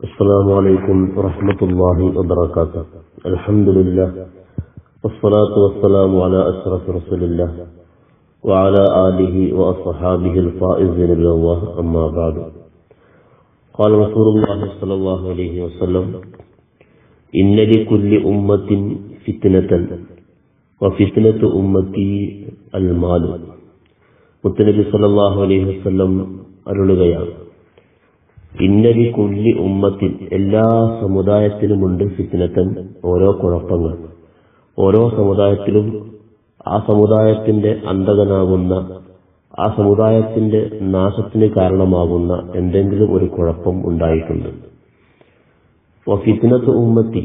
السلام عليكم ورحمة الله وبركاته الحمد لله والصلاة والسلام على أشرف رسول الله وعلى آله وأصحابه الفائزين بالله أما بعد قال رسول الله صلى الله عليه وسلم إن لكل أمة فتنة وفتنة أمتي المال മുത്തനബി സല്ലല്ലാഹു അലൈഹി വസല്ലം അരുളുകയാണ് ഇന്നലി കുല്ലി ഉമ്മത്തിൽ എല്ലാ സമുദായത്തിലുമുണ്ട് ഫിത്തിനത്തൻ ഓരോ കുഴപ്പങ്ങൾ. ഓരോ സമുദായത്തിലും ആ സമുദായത്തിന്റെ അന്തകനാകുന്ന ആ സമുദായത്തിന്റെ നാശത്തിന് കാരണമാകുന്ന എന്തെങ്കിലും ഒരു കുഴപ്പം ഉണ്ടായിട്ടുണ്ട്. ഫിത്തിനത്ത് ഉമ്മത്തി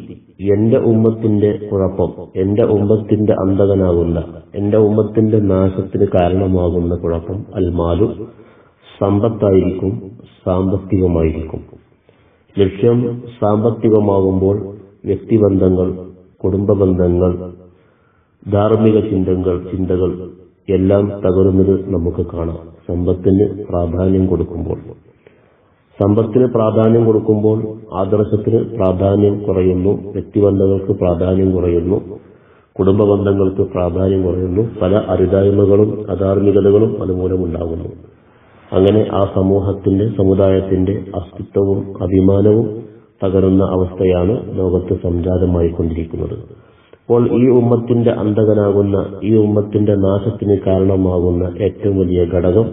എന്റെ ഉമ്മത്തിന്റെ കുഴപ്പം എന്റെ ഉമ്മത്തിന്റെ അന്തകനാകുന്ന എന്റെ ഉമ്മത്തിന്റെ നാശത്തിന് കാരണമാകുന്ന കുഴപ്പം അൽമാലു. സമ്പത്തായിരിക്കും സാമ്പത്തികമായിരിക്കും. ലക്ഷ്യം സാമ്പത്തികമാകുമ്പോൾ വ്യക്തിബന്ധങ്ങൾ കുടുംബ ബന്ധങ്ങൾ ധാർമ്മിക ചിന്തകൾ ചിന്തകൾ എല്ലാം തകരുന്നത് നമുക്ക് കാണാം. സമ്പത്തിന് പ്രാധാന്യം കൊടുക്കുമ്പോൾ. സമ്പത്തിന് പ്രാധാന്യം കൊടുക്കുമ്പോൾ ആദർശത്തിന് പ്രാധാന്യം കുറയുന്നു വ്യക്തിബന്ധങ്ങൾക്ക് പ്രാധാന്യം കുറയുന്നു കുടുംബ ബന്ധങ്ങൾക്ക് പ്രാധാന്യം കുറയുന്നു പല അരുതായ്മകളും അധാർമികതകളും അതുമൂലം ഉണ്ടാകുന്നു അങ്ങനെ ആ സമൂഹത്തിന്റെ സമുദായത്തിന്റെ അസ്തിത്വവും അഭിമാനവും തകരുന്ന അവസ്ഥയാണ് ലോകത്ത് സംജാതമായിക്കൊണ്ടിരിക്കുന്നത്. അപ്പോൾ ഈ ഉമ്മത്തിന്റെ അന്തകനാകുന്ന ഈ ഉമ്മത്തിന്റെ നാശത്തിന് കാരണമാകുന്ന ഏറ്റവും വലിയ ഘടകം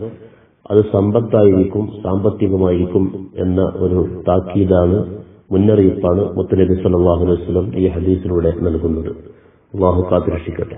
അത് സമ്പത്തായിരിക്കും സാമ്പത്തികമായിരിക്കും എന്ന ഒരു താക്കീതാണ് മുന്നറിയിപ്പാണ് മുത്തനബി സല്ലാഹു അലൈഹി ഈ ഹദീസിലൂടെ നൽകുന്നത്. അള്ളാഹു കാത്തിരക്ഷിക്കട്ടെ.